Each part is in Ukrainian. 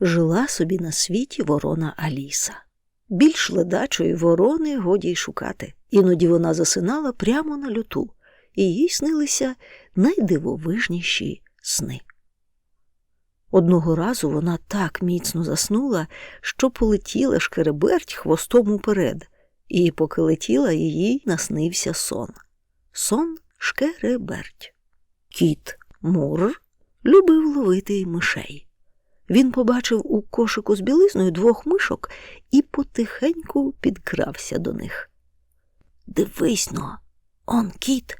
Жила собі на світі ворона Аліса. Більш ледачої ворони годі й шукати. Іноді вона засинала прямо на люту, і їй снилися найдивовижніші сни. Одного разу вона так міцно заснула, що полетіла шкереберть хвостом уперед, і поки летіла, їй наснився сон. Сон шкереберть. Кіт Мур любив ловити мишей. Він побачив у кошику з білизною двох мишок і потихеньку підкрався до них. Дивись но, он кіт,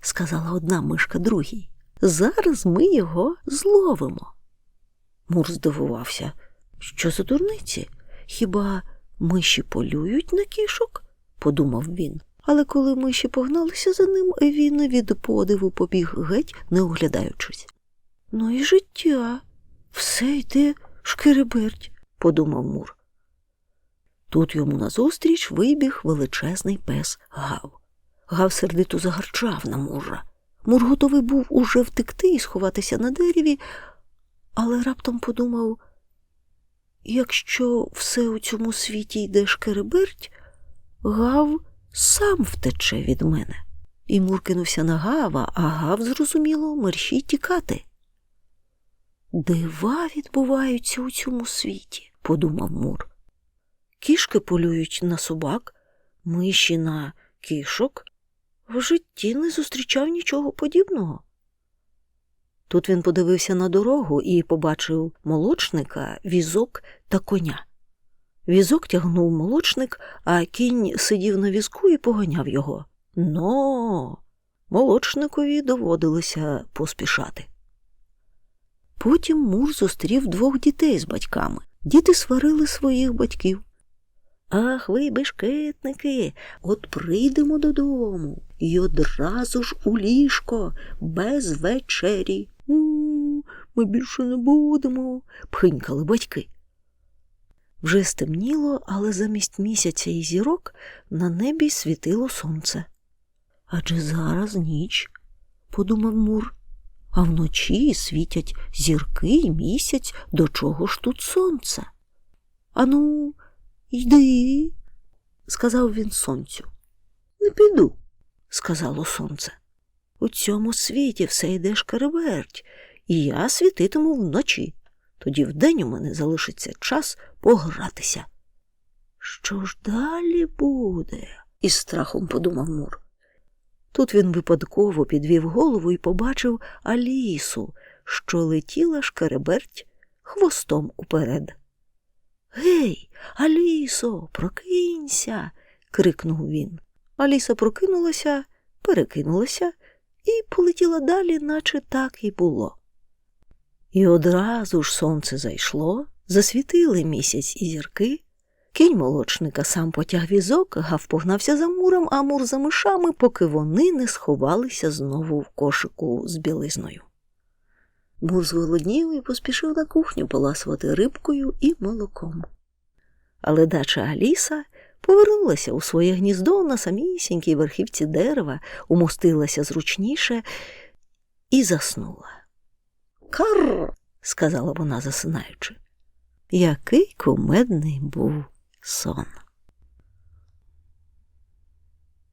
сказала одна мишка другій. Зараз ми його зловимо. Мур здивувався. Що за дурниці? Хіба миші полюють на кішок? подумав він. Але коли миші погналися за ним, він від подиву побіг геть, не оглядаючись. Ну і життя, все йде шкереберть, подумав Мур. Тут йому назустріч вибіг величезний пес Гав. Гав сердито загарчав на мужа. Мур готовий був уже втекти і сховатися на дереві, але раптом подумав, якщо все у цьому світі йде шкереберть, Гав сам втече від мене. І Мур кинувся на Гава, а Гав, зрозуміло, мерщій тікати. Дива відбуваються у цьому світі, подумав Мур. Кішки полюють на собак, миші на кішок. В житті не зустрічав нічого подібного. Тут він подивився на дорогу і побачив молочника, візок та коня. Візок тягнув молочник, а кінь сидів на візку і поганяв його. Но молочникові доводилося поспішати. Потім Мур зустрів двох дітей з батьками. Діти сварили своїх батьків. Ах, ви, бешкетники, от прийдемо додому і одразу ж у ліжко, без вечері. У, ми більше не будемо, пхинькали батьки. Вже стемніло, але замість місяця і зірок на небі світило сонце. Адже зараз ніч, подумав Мур, а вночі світять зірки і місяць, до чого ж тут сонце? Ану, йди, сказав він сонцю. Не піду, сказало сонце. У цьому світі все йде шкереберть, і я світитиму вночі. Тоді вдень у мене залишиться час погратися. Що ж далі буде? із страхом подумав Мур. Тут він випадково підвів голову і побачив Алісу, що летіла шкереберть хвостом уперед. Гей, Алісо, прокинься. крикнув він. Аліса прокинулася, перекинулася і полетіла далі, наче так і було. І одразу ж сонце зайшло, засвітили місяць і зірки. Кінь молочника сам потяг візок, гав погнався за муром, а мур за мишами, поки вони не сховалися знову в кошику з білизною. Мур зголоднів і поспішив на кухню поласувати рибкою і молоком. Але дача Аліса повернулася у своє гніздо на самісінькій верхівці дерева, умостилася зручніше і заснула. Кар. сказала вона, засинаючи. Який кумедний був сон.